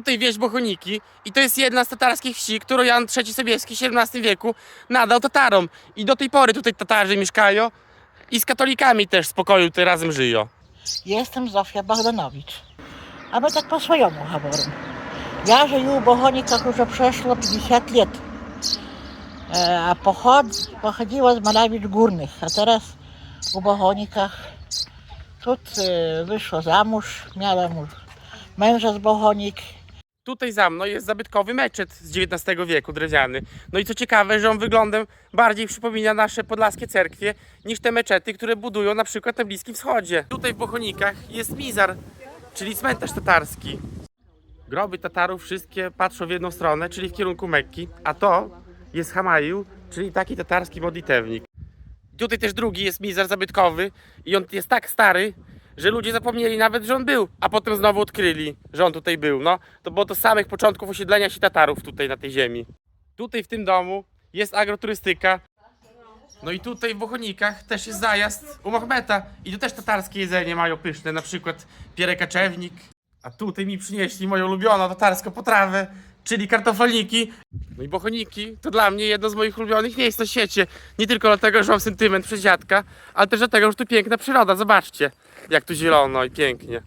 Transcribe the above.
tutaj wieś Bochoniki i to jest jedna z tatarskich wsi, którą Jan III Sobieski w XVII wieku nadał Tatarom. I do tej pory tutaj Tatarzy mieszkają i z katolikami też w spokoju tutaj razem żyją. Jestem Zofia Bogdanowicz, a my tak po swojemu haworym. Ja żyję w Bochonikach już przeszło 50 lat, e, a pochod, pochodziła z Malawic Górnych, a teraz w Bochonikach. Tu e, wyszła za mąż, miała męża z Bochonik Tutaj za mną jest zabytkowy meczet z XIX wieku, drewniany. No i co ciekawe, że on wyglądem bardziej przypomina nasze podlaskie cerkwie niż te meczety, które budują na przykład na Bliskim Wschodzie. Tutaj w Bochonikach jest Mizar, czyli cmentarz tatarski. Groby Tatarów wszystkie patrzą w jedną stronę, czyli w kierunku Mekki, a to jest Hamaił, czyli taki tatarski modlitewnik. Tutaj też drugi jest Mizar zabytkowy i on jest tak stary, że ludzie zapomnieli nawet, że on był, a potem znowu odkryli, że on tutaj był. No, to było to samych początków osiedlenia się Tatarów tutaj na tej ziemi. Tutaj w tym domu jest agroturystyka. No i tutaj w Bochonikach też jest zajazd u Mahmeta i tu też tatarskie jedzenie mają pyszne, na przykład pierę kaczewnik. A tutaj mi przynieśli moją ulubioną tatarską potrawę, czyli kartofelniki. No i Bochoniki to dla mnie jedno z moich ulubionych miejsc na świecie. Nie tylko dlatego, że mam sentyment przez dziadka, ale też dlatego, że tu piękna przyroda. Zobaczcie, jak tu zielono i pięknie.